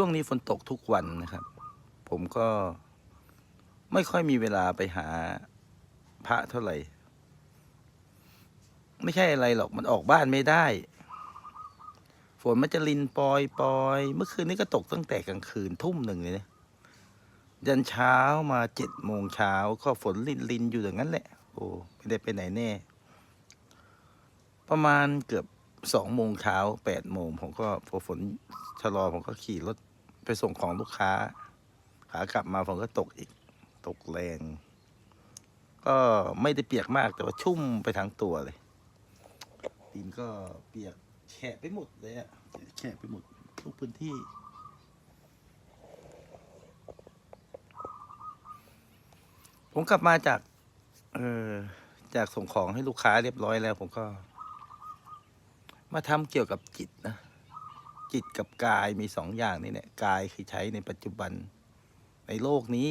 ช่วงนี้ฝนตกทุกวันนะครับ ผมก็ไม่ค่อยมีเวลาไปหาพระเท่าไหร่ ไม่ใช่อะไรหรอกมันออกบ้านไม่ได้ ฝนมันจะลินปอยปอยเมื่อคืนนี้ก็ตกตั้งแต่กลางคืนทุ่มหนึ่งเลยนะยันเช้ามาเจ็ดโมงเช้าก็ฝนลินลินอยู่อย่างนั้นแหละ โอ้ไม่ได้ไปไหนแน่ ประมาณเกือบสองโมงเช้าแปดโมงผมก็พอฝนชะลอผมก็ขี่รถ ไปส่งของลูกค้า ขากลับมาผมก็ตกอีก ตกแรง ก็ไม่ได้เปียกมากแต่ว่าชุ่มไปทั้งตัวเลยดินก็เปียกแฉะไปหมดเลยอะแฉะไปหมดทุกพื้นที่ ผมกลับมาจาก เออจากส่งของให้ลูกค้าเรียบร้อยแล้ว ผมก็ มาทำเกี่ยวกับจิตนะ จิตกับกายมีสองอย่างนี่แหละกายคือใช้ในปัจจุบัน ในโลกนี้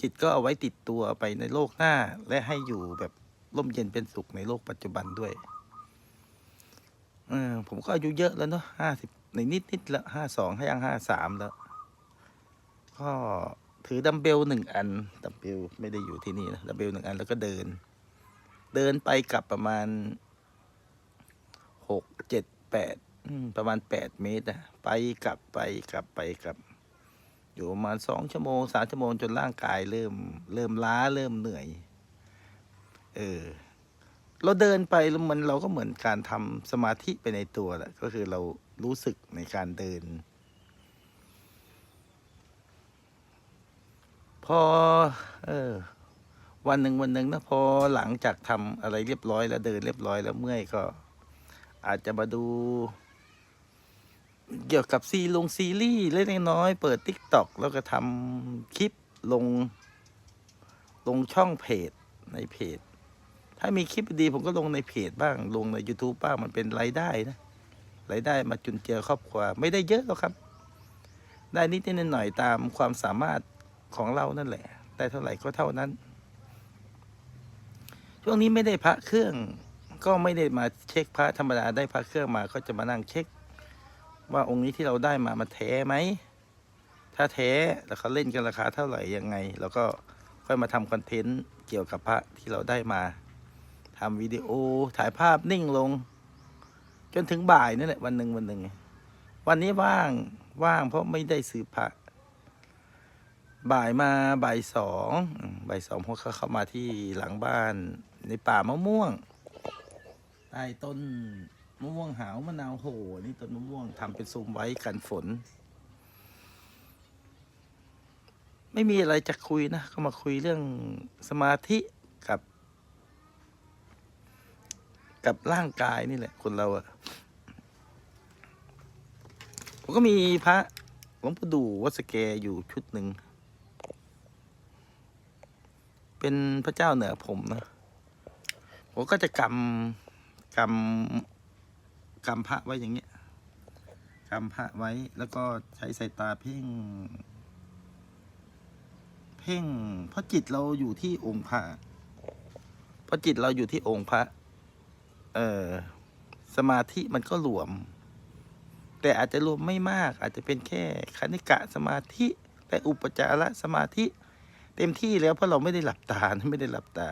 จิตก็เอาไว้ติดตัวไปในโลกหน้า และให้อยู่แบบร่มเย็นเป็นสุขในโลกปัจจุบันด้วยอผมก็อายุเยอะแล้วเนาะห้าสิบในนิดนิดล้วห้าสองห้ายังห้าสามแล้ว ก็ถือดัมเบลหนึ่งอันดัมเบลไม่ได้อยู่ที่นี่นะดัมเบลหนึ่งอันแล้วก็เดิน เดินไปกลับประมาณหกเจ็ดแปด ประมาณแปดเมตรนะไปกลับไปกลับไปกลับ อยู่ประมาณสองชั่วโมงสามชั่วโมงจนร่างกายเริ่ม เริ่มล้าเริ่มเหนื่อย เออ เราเดินไปแล้วมันเราก็เหมือนการทำสมาธิไปในตัวแหละก็คือเรารู้สึกในการเดิน พอ เออวันหนึ่งวันหนึ่งนะพอหลังจากทำอะไรเรียบร้อยแล้วเดินเรียบร้อยแล้วเมื่อยก็อาจจะมาดู เกี่ยวกับซีลงซีรีส์เล็กน้อยเปิด t ิ k t o k แล้วก็ทำคลิปลง ลงช่องเพจในเพจ ถ้ามีคลิปดีผมก็ลงในเพจบ้าง ลงใน YouTube บ้างมันเป็นรายได้นะรายได้มาจุนเจือครอบครัวไม่ได้เยอะหรอกครับ ได้นิดนิดหน่อยตามความสามารถของเรานั่นแหละ ได้เท่าไหร่ก็เท่านั้น ช่วงนี้ไม่ได้พระเครื่องก็ไม่ได้มาเช็คพระธรรมดาได้พระเครื่องมาก็จะมานั่งเช็ค ว่าองค์นี้ที่เราได้มามันแท้ไหม ถ้าแท้แล้วเขาเล่นกันราคาเท่าไหร่ยังไง แล้วก็ค่อยมาทำคอนเทนต์เกี่ยวกับพระที่เราได้มาทำวิดีโอถ่ายภาพนิ่งลง จนถึงบ่ายนั่นแหละวันหนึ่งวันหนึ่งวันนี้ว่างว่างเพราะไม่ได้ซื้อพระ บ่ายมาบ่ายสองบ่ายสองพวกเขาเข้ามาที่หลังบ้านในป่ามะม่วงใต้ต้น มะม่วงหาวมะนาวโหนี่ต้นมะม่วงทำเป็นซุ้มไว้กันฝน ไม่มีอะไรจะคุยนะ ก็มาคุยเรื่องสมาธิกับ กับร่างกายนี่แหละ คนเราอะผมก็มีพระหลวงปู่ดูวัดสแกอยู่ชุดหนึ่ง เป็นพระเจ้าเหนือผมนะ ผมก็จะกำกำ กำพระไว้อย่างเงี้ยกำพระไว้แล้วก็ใช้สายตาเพ่ง เพ่ง เพราะจิตเราอยู่ที่องค์พระเพราะจิตเราอยู่ที่องค์พระ เออสมาธิมันก็รวม แต่อาจจะรวมไม่มาก อาจจะเป็นแค่คณิกะสมาธิแต่อุปจารสมาธิ เต็มที่แล้วเพราะเราไม่ได้หลับตาไม่ได้หลับตา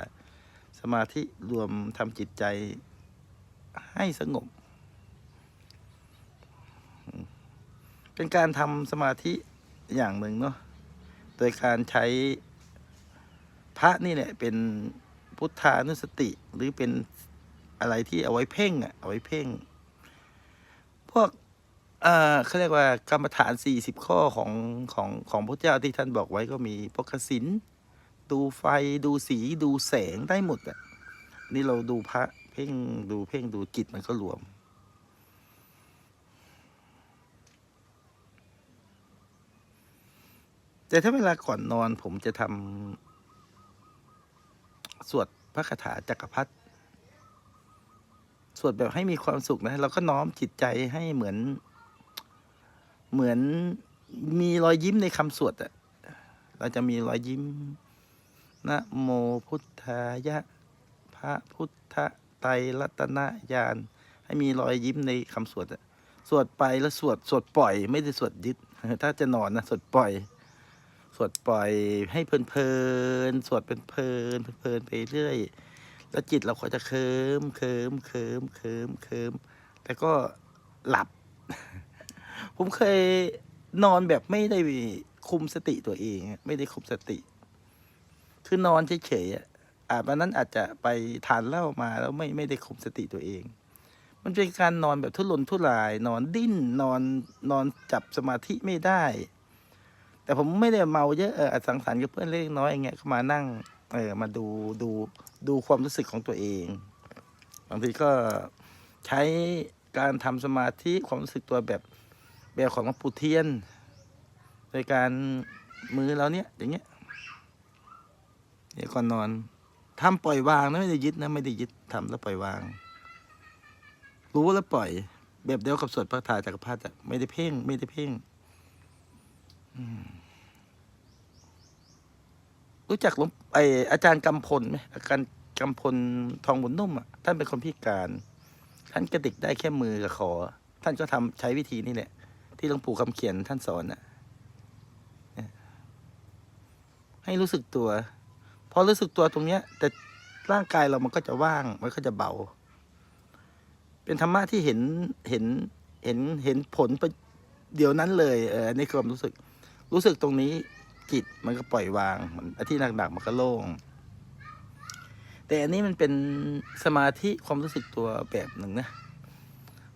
สมาธิรวมทำจิตใจให้สงบ เป็นการทำสมาธิอย่างหนึ่งเนาะโดยการใช้พระนี่แหละเป็นพุทธานุสติ หรือเป็นอะไรที่เอาไว้เพ่งอะเอาไว้เพ่ง พวกเอ่อเขาเรียกว่ากรรมฐานสี่สิบข้อของของของพระเจ้าที่ท่านบอกไว้ก็มีพวกกสินดูไฟดูสีดูแสงได้หมดอะนี่เราดูพระเพ่งดูเพ่งดูจิตมันก็รวม แต่ถ้าเวลาก่อนนอนผมจะทำสวดพระคาถาจักรพรรดิสวดแบบให้มีความสุขนะเราก็น้อมจิตใจให้เหมือน เหมือนมีรอยยิ้มในคำสวดอะเราจะมีรอยยิ้มนะโมพุทธายะ พระพุทธไตรรัตนญาณให้มีรอยยิ้มในคำสวดอะสวดไปแล้วสวดสวดปล่อย ไม่ได้สวดยึดถ้าจะนอนนะสวดปล่อย สวดปล่อยให้เพลินเพลินๆสวดเป็นเพลินๆเพลินๆไปเรื่อย แล้วจิตเราก็จะเคิมเคิมเคิมเคิมเคิมแล้วก็หลับ ผมเคยนอนแบบไม่ได้คุมสติตัวเอง ไม่ได้คุมสติ คือนอนเฉยๆอะอาจวันนั้นอาจจะไปทานเหล้ามาแล้วไม่ไม่ได้คุมสติตัวเอง มันเป็นการนอนแบบทุรนทุราย นอนดิ้นนอนนอนจับสมาธิไม่ได้ แต่ผมไม่ได้เมาเยอะเออสังสรรค์กับเพื่อนเล็กน้อยอย่างเงี้ยมานั่ง เออมาดูดูดูความรู้สึกของตัวเองบางทีก็ใช้การทำสมาธิความรู้สึกตัวแบบแบบของหลวงปู่เทียน โดยการมือเราเนี้ยอย่างเงี้ยเดี๋ยวก่อนนอนทำปล่อยวางนะไม่ได้ยึดนะไม่ได้ยึดทำแล้วปล่อยวาง รู้แล้วปล่อย แบบเดียวกับสวดพระทาจักรพรรดิอะไม่ได้เพ่งไม่ได้เพ่ง รู้จักหลวงไออาจารย์กำพลไหมอาจารย์กำพลทองบุญนุ่มอะท่านเป็นคนพิการ ท่านกระดิกได้แค่มือกับคอท่านก็ทำใช้วิธีนี่แหละ ที่หลวงปู่คำเขียนท่านสอนน่ะให้รู้สึกตัว พอรู้สึกตัวตรงเนี้ย แต่ร่างกายเรามันก็จะว่าง มันก็จะเบา เป็นธรรมะที่เห็นเห็นเห็นเห็นผลประเดี๋ยวนั้นเลย เออในความรู้สึก รู้สึกตรงนี้จิตมันก็ปล่อยวางมันอาที่หนักๆมันก็โล่งแต่อันนี้มันเป็นสมาธิความรู้สึกตัวแบบหนึ่งนะ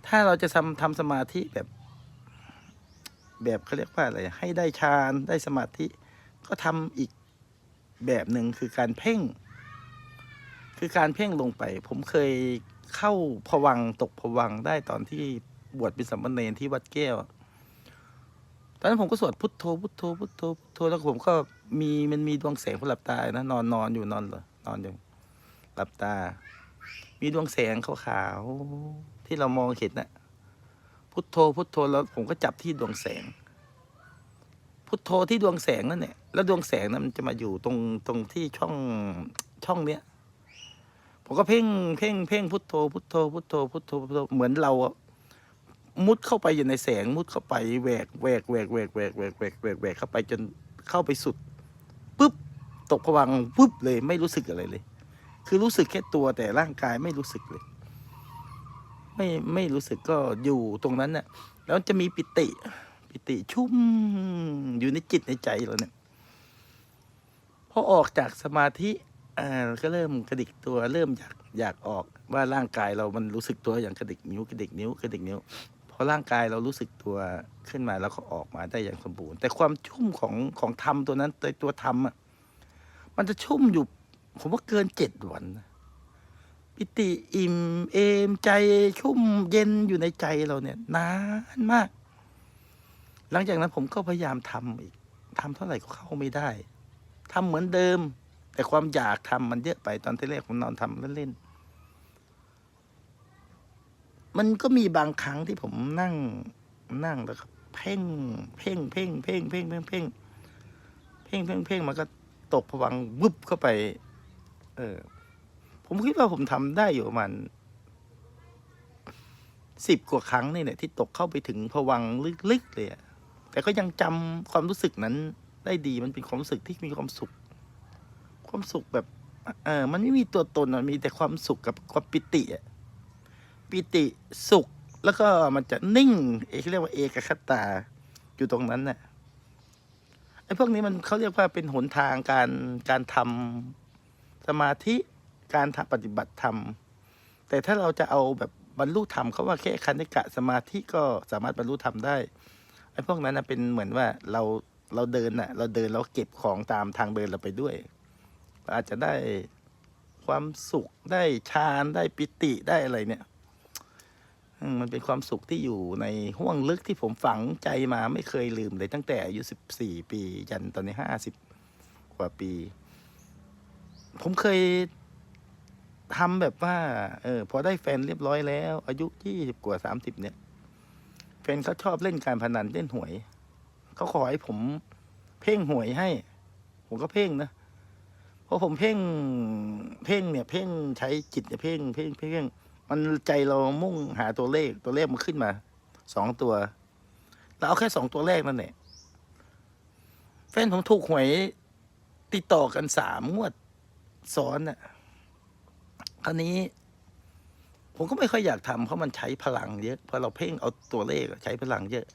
ถ้าเราจะทำทำสมาธิแบบ แบบเขาเรียกว่าอะไร ให้ได้ฌานได้สมาธิ ก็ทำอีกแบบหนึ่งคือการเพ่ง คือการเพ่งลงไป ผมเคยเข้าผวังตกผวังได้ตอนที่บวชเป็นสัมมาเนรที่วัดแก้ว ตอนนั้นผมก็สวดพุทโธพุทโธพุทโธพุทโธแล้วผมก็มีมันมีดวงแสงผมหลับตานะนอนนอนอยู่นอนเลยนอนอยู่หลับตา มีดวงแสงขาวๆที่เรามองเห็นน่ะพุทโธพุทโธแล้วผมก็จับที่ดวงแสง พุทโธที่ดวงแสงนั่นแหละแล้วดวงแสงนั้นมันจะมาอยู่ตรงตรงที่ช่องช่องเนี้ยผมก็เพ่งเพ่งเพ่งพุทโธพุทโธพุทโธพุทโธพุทโธเหมือนเราอะ มุดเข้าไปอยู่ในแสงมุดเข้าไปแหวกแหวกแหวกแหวกแหวกแหวกแหวกแหวกแหวกเข้าไปจนเข้าไปสุดปุ๊บตกผวังปุ๊บเลยไม่รู้สึกอะไรเลย คือรู้สึกแค่ตัวแต่ร่างกายไม่รู้สึกเลย ไม่ไม่รู้สึกก็อยู่ตรงนั้นน่ะ แล้วจะมีปิติ ปิติชุ่มอยู่ในจิตในใจเราเนี่ยพอออกจากสมาธิอ่าก็เริ่มกระดิกตัวเริ่มอยากอยากออกว่าร่างกายเรามันรู้สึกตัวอย่างกระดิกนิ้วกระดิกนิ้วกระดิกนิ้ว อร่างกายเรารู้สึกตัวขึ้นมาแล้วก็ออกมาได้อย่างสมบูรณ์ แต่ความชุ่มของของธรรมตัวนั้นตัวตัวธรรมอะมันจะชุ่มอยู่ ผมว่าเกินเจ็ดวันปิติอิ่มเอมใจชุ่มเย็นอยู่ในใจเราเนี่ยนานมาก หลังจากนั้นผมก็พยายามทำอีกทำเท่าไหร่ก็เข้าไม่ได้ทำเหมือนเดิม แต่ความอยากทำมันเยอะไปตอนที่แรกผมนอนทำเล่นๆ มันก็มีบางครั้งที่ผมนั่งนั่งแล้วก็เพ่ง เพ่งเพ่งเพ่งเพ่งเพ่งเพ่งเพ่งเพ่งเพ่งมันก็ตกผวังค์วุบเข้าไป เออ ผมคิดว่าผมทำได้อยู่ประมาณสิบกว่าครั้งนี่แหละที่ตกเข้าไปถึงผวังลึกๆเลยอะแต่ก็ยังจำความรู้สึกนั้นได้ดีมันเป็นความรู้สึกที่มีความสุข ความสุขแบบ เออมันไม่มีตัวตนอะมีแต่ความสุขกับความปิติอะ ปิติสุข แล้วก็มันจะนิ่ง เอกเรียกว่าเอกคตา อยู่ตรงนั้นน่ะไอ้พวกนี้มันเขาเรียกว่าเป็นหนทางการการทำสมาธิการทำปฏิบัติธรรม แต่ถ้าเราจะเอาแบบบรรลุธรรมเขาว่าแค่คันธิกะสมาธิก็สามารถบรรลุธรรมได้ไอ้พวกนั้นนะเป็นเหมือนว่าเราเราเดินน่ะ เราเดินเราเก็บของตามทางเดินเราไปด้วย อาจจะได้ความสุขได้ฌานได้ปิติได้อะไรเนี่ย มันเป็นความสุขที่อยู่ในห้วงลึกที่ผมฝังใจมาไม่เคยลืมเลยตั้งแต่อายุสิบสี่ปียันตอนนี้ห้าสิบกว่าปี ผมเคยทำแบบว่า เออ พอได้แฟนเรียบร้อยแล้ว อายุยี่สิบกว่าสามสิบเนี่ย แฟนเขาชอบเล่นการพนันเล่นหวย เขาขอให้ผมเพ่งหวยให้ ผมก็เพ่งนะพอผมเพ่ง เพ่งเนี่ย เพ่งใช้จิตเนี่ยเพ่งเพ่งเพ่ง มันใจเรามุ่งหาตัวเลขตัวเลขมันขึ้นมาสองตัวเราเอาแค่สองตัวแรกนั่นแหละแฟนผมถูกหวยติดต่อกันสามงวดซ้อนน่ะคราวนี้ ผมก็ไม่ค่อยอยากทำเพราะมันใช้พลังเยอะพอเราเพ่งเอาตัวเลขใช้พลังเยอะ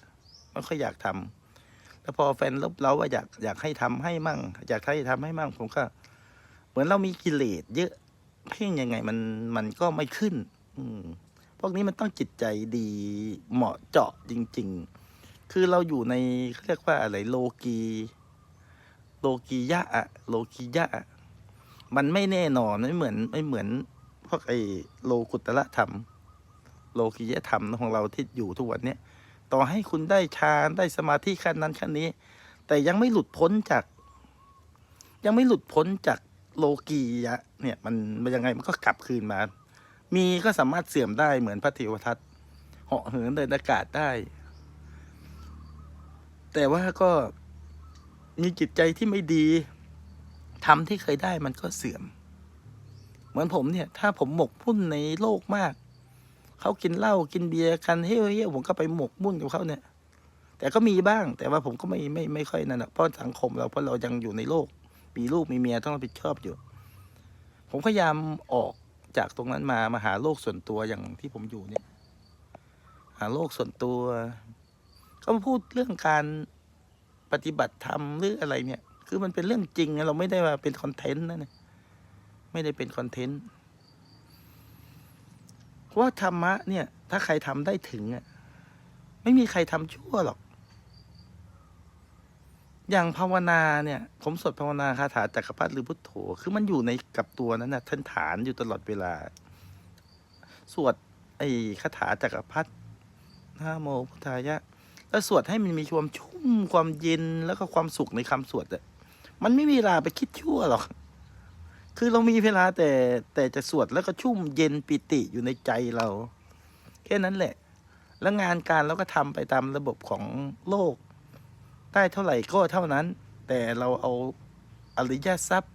ไม่ค่อยอยากทำแล้วพอแฟนลบเราว่าอยากอยากให้ทำให้มั่ง อยากให้ทำให้มั่ง ผมก็ เหมือนเรามีกิเลสเยอะ เพ่งยังไงมันมันก็ไม่ขึ้น อืม พวกนี้มันต้องจิตใจดีเหมาะเจาะจริง ๆ คือเราอยู่ในเขาเรียกว่าอะไรโลกีโลกียะอะโลกียะมันไม่แน่นอนไม่เหมือนไม่เหมือนพวกไอ้โลกุตละธรรม โลกียธรรมของเราที่อยู่ทุกวันเนี้ยต่อให้คุณได้ฌานได้สมาธิขั้นนั้นขั้นนี้ แต่ยังไม่หลุดพ้นจาก ยังไม่หลุดพ้นจากโลกียะ เนี่ย มันมันยังไงมันก็กลับคืนมา มีก็สามารถเสื่อมได้เหมือนพระเทวทัตเหาะเหินเดินอากาศได้ แต่ว่าก็มีจิตใจที่ไม่ดีทำที่เคยได้มันก็เสื่อม เหมือนผมเนี่ย ถ้าผมหมกมุ่นในโลกมาก เขากินเหล้ากินเบียร์กันเฮ้ยเฮ้ยผมก็ไปหมกมุ่นกับเขาเนี่ย แต่ก็มีบ้าง แต่ว่าผมก็ไม่ไม่ไม่ค่อยนั่นนะเพราะสังคมเราเพราะเรายังอยู่ในโลก มีลูกมีเมียต้องรับผิดชอบอยู่ ผมพยายามออก จากตรงนั้นมามาหาโลกส่วนตัวอย่างที่ผมอยู่เนี่ย หาโลกส่วนตัว ก็มาพูดเรื่องการปฏิบัติธรรมหรืออะไรเนี่ย คือมันเป็นเรื่องจริงนะเราไม่ได้ว่าเป็นคอนเทนต์นะเนี่ยไม่ได้เป็นคอนเทนต์ว่าธรรมะเนี่ย ถ้าใครทำได้ถึงอะไม่มีใครทำชั่วหรอก อย่างภาวนาเนี่ย ผมสวดภาวนาคาถาจักรพรรดิหรือพุทโธ คือมันอยู่ในกับตัวนั้นนะท่านฐานอยู่ตลอดเวลา สวดไอ้คาถาจักรพรรดินะโมพุทธายะ แล้วสวดให้มันมีความชุ่มความเย็นแล้วก็ความสุขในคำสวดอะมันไม่มีเวลาไปคิดชั่วหรอก คือเรามีเวลาแต่แต่จะสวดแล้วก็ชุ่มเย็นปิติอยู่ในใจเรา แค่นั้นแหละ แล้วงานการเราก็ทำไปตามระบบของโลก ได้เท่าไหร่ก็เท่านั้น แต่เราเอาอริยทรัพย์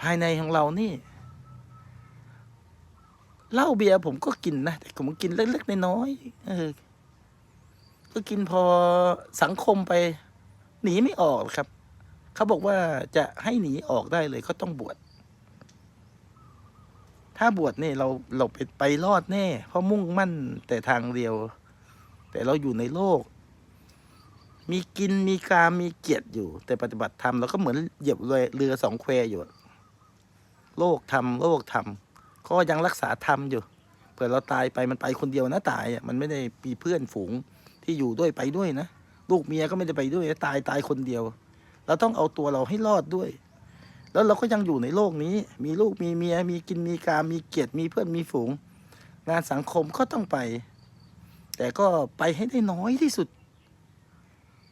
ภายในของเรานี่เหล้าเบียร์ผมก็กินนะ แต่ผมกินเล็กๆน้อยๆเออ ก็กินพอสังคมไป หนีไม่ออกหรอกครับ เขาบอกว่าจะให้หนีออกได้เลยก็ต้องบวชถ้าบวชเนี่ยเราเราไปไปรอดแน่ เพราะมุ่งมั่นแต่ทางเดียว แต่เราอยู่ในโลก มีกินมีกามมีเกียรติอยู่ แต่ปฏิบัติธรรมเราก็เหมือนเหยียบเรือสองแควอยู่ โลกธรรมโลกธรรมก็ยังรักษาธรรมอยู่เผื่อเราตายไปมันไปคนเดียวนะตายอะมันไม่ได้มีเพื่อนฝูงที่อยู่ด้วยไปด้วยนะลูกเมียก็ไม่ได้ไปด้วยตายตายคนเดียว เราต้องเอาตัวเราให้รอดด้วย แล้วเราก็ยังอยู่ในโลกนี้ มีลูกมีเมีย มีกินมีกามมีเกียรติมีเพื่อนมีฝูง งานสังคมก็ต้องไป แต่ก็ไปให้ได้น้อยที่สุด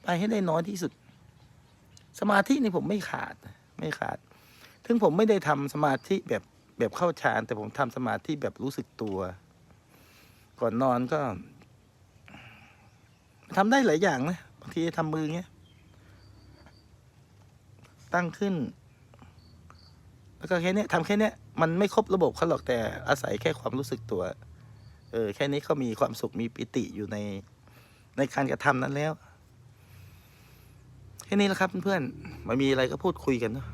ไปให้ได้น้อยที่สุด สมาธินี่ผมไม่ขาด ไม่ขาด ถึงผมไม่ได้ทำสมาธิแบบแบบเข้าฌานแต่ผมทำสมาธิแบบรู้สึกตัว ก่อนนอนก็ทำได้หลายอย่างนะบางทีทำมือเงี้ย ตั้งขึ้น แล้วก็แค่เนี้ยทำแค่เนี้ยมันไม่ครบระบบเขาหรอกแต่อาศัยแค่ความรู้สึกตัว เออ แค่นี้ก็มีความสุขมีปิติอยู่ในในการกระทำนั้นแล้ว แค่นี้แหละครับเพื่อนๆไมันมีอะไรก็พูดคุยกันเนาะ